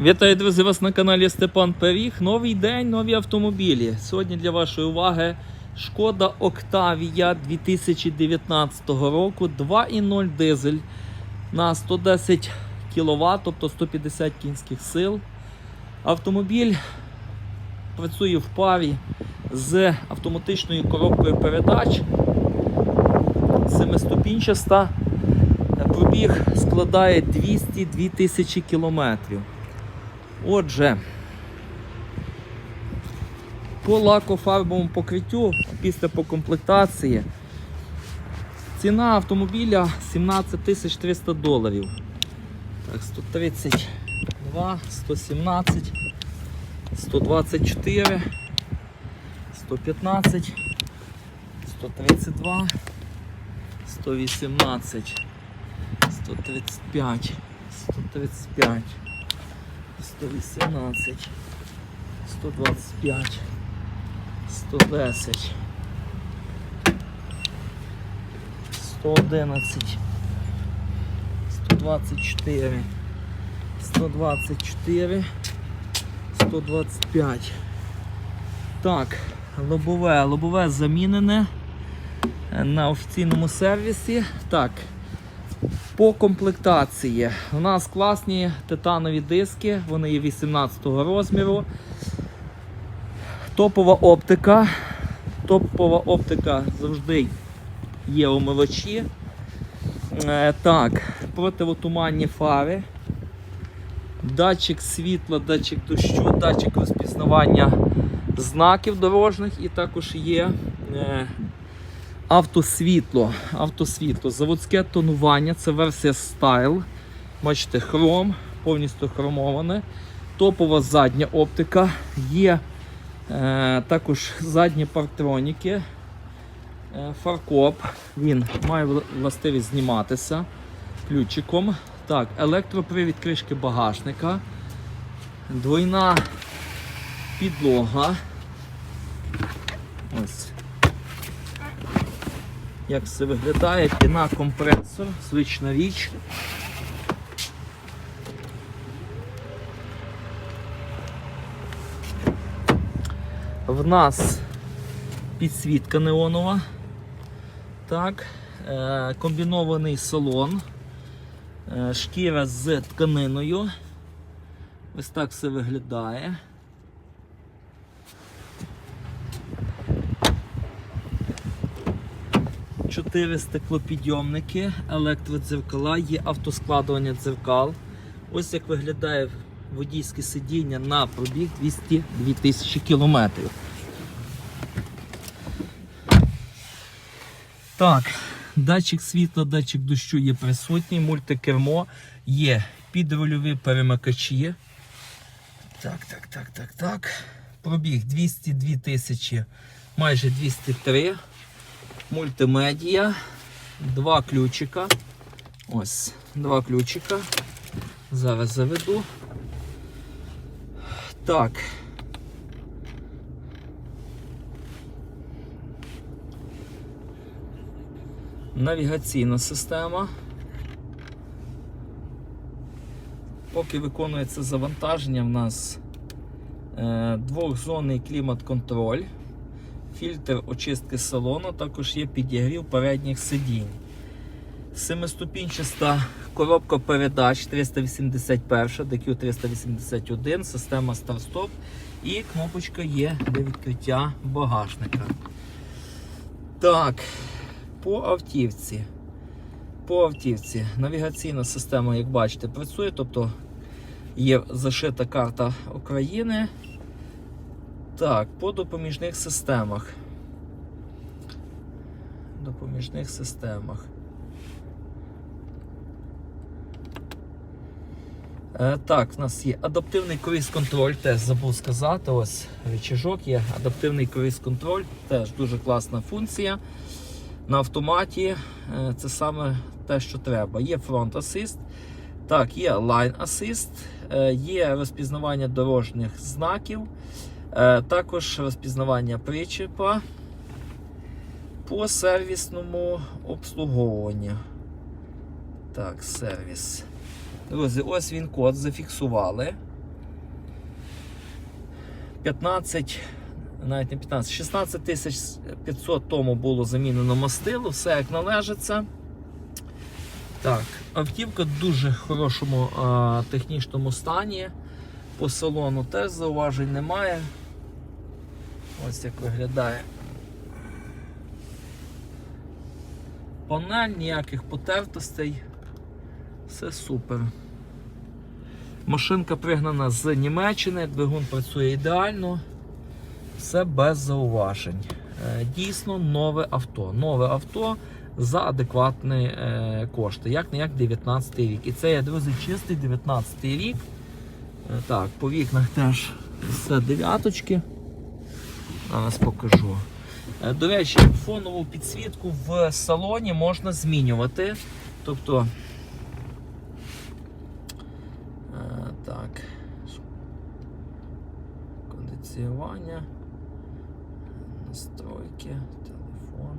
Вітаю, друзі, вас на каналі Степан Періг. Новий день, нові автомобілі. Сьогодні для вашої уваги Шкода Октавія 2019 року 2.0 дизель на 110 кВт, тобто 150 кінських сил. Автомобіль працює в парі з автоматичною коробкою передач. Семиступінчаста. Пробіг складає 202 тисячі кілометрів. Отже, по лакофарбовому покриттю після покомплектації ціна автомобіля 17 тисяч 300 доларів. Так, 132, 117, 124, 115, 132, 118, 135, 135. 118, 125, 110, 111, 124, 124, 125. Так, лобове, лобове замінене на офіційному сервісі. Так. По комплектації у нас класні титанові диски, вони є 18 розміру. Топова оптика. Топова оптика завжди є омивачі. Е, так, противотуманні фари. Датчик світла, датчик дощу, датчик розпізнавання знаків дорожніх і також є е, Автосвітло. Автосвітло. Заводське тонування, це версія Style. Бачите, хром, повністю хромоване. Топова задня оптика. Є е, також задні партроніки. Е, фаркоп. Він має властивість зніматися ключиком. Так, електропривід кришки багажника. Двойна підлога. Ось як все виглядає, піна компресор, звична річ. В нас підсвітка неонова. Так, е, комбінований салон, е, шкіра з тканиною. Ось так все виглядає. Чотири стеклопідйомники, електродзеркала, є автоскладування дзеркал. Ось як виглядає водійське сидіння на пробіг 202 тисячі кілометрів. Так, датчик світла, датчик дощу є присутній, мультикермо, є підрульові перемикачі. Так, так, так, так, так. Пробіг 202 тисячі, майже 203 мультимедіа, два ключика. Ось, два ключика. Зараз заведу. Так. Навігаційна система. Поки виконується завантаження, в нас е, двохзонний клімат-контроль фільтр очистки салону, також є підігрів передніх сидінь. Семиступінчаста коробка передач 381, DQ 381, система старт-стоп і кнопочка є для відкриття багажника. Так, по автівці. По автівці навігаційна система, як бачите, працює, тобто є зашита карта України. Так, по допоміжних системах. Допоміжних системах. Е, так, в нас є адаптивний круїз-контроль, теж забув сказати. Ось рычажок є. Адаптивний круїз-контроль, теж дуже класна функція. На автоматі е, це саме те, що треба. Є фронт асист, так, є Line Assist, е, є розпізнавання дорожніх знаків. Е, Також розпізнавання причепа по сервісному обслуговуванню. Так, сервіс. Друзі, ось він код зафіксували. 15, навіть не 15, 16 500 тому було замінено мастило, все як належиться. Так, автівка в дуже хорошому а, технічному стані. По салону теж зауважень немає. Ось як виглядає. Панель, ніяких потертостей. Все супер. Машинка пригнана з Німеччини, двигун працює ідеально, все без зауважень. Е, Дійсно нове авто. Нове авто за адекватні е, кошти, як не як 19 рік. І це є, друзі, чистий 19 рік. Е, Так, по вікнах теж все дев'яточки. Зараз покажу. Е, До речі, фонову підсвітку в салоні можна змінювати. Тобто. е, Так. Кондиціювання. Настройки, телефон,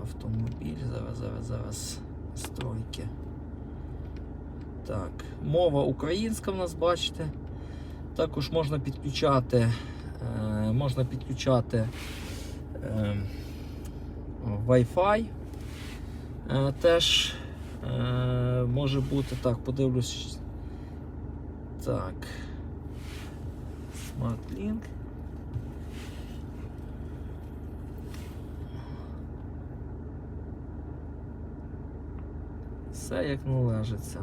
автомобіль. Зараз, зараз, зараз. Настройки. Так, мова українська в нас, бачите. Також можна підключати, е, можна підключати е, Wi-Fi. Теж е, може бути так, подивлюсь. Так. SmartLink. Все як належиться.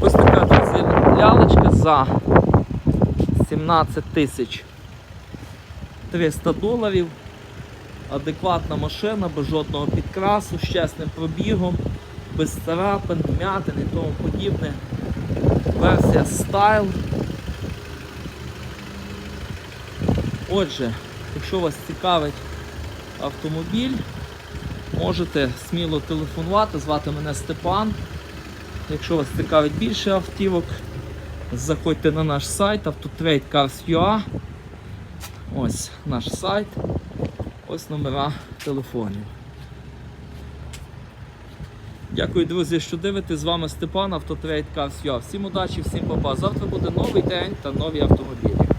Ось така друзі, лялечка за 17 тисяч 300 доларів. Адекватна машина, без жодного підкрасу, з чесним пробігом, без царапин, вмятин і тому подібне. Версія Style. Отже, якщо вас цікавить автомобіль, можете сміло телефонувати, звати мене Степан. Якщо вас цікавить більше автівок, заходьте на наш сайт autotrade.cars.ua. Ось наш сайт. Ось номера телефонів. Дякую, друзі, що дивитесь. З вами Степан, Автотрейд Cars.ua. Всім удачі, всім папа. Завтра буде новий день та нові автомобілі.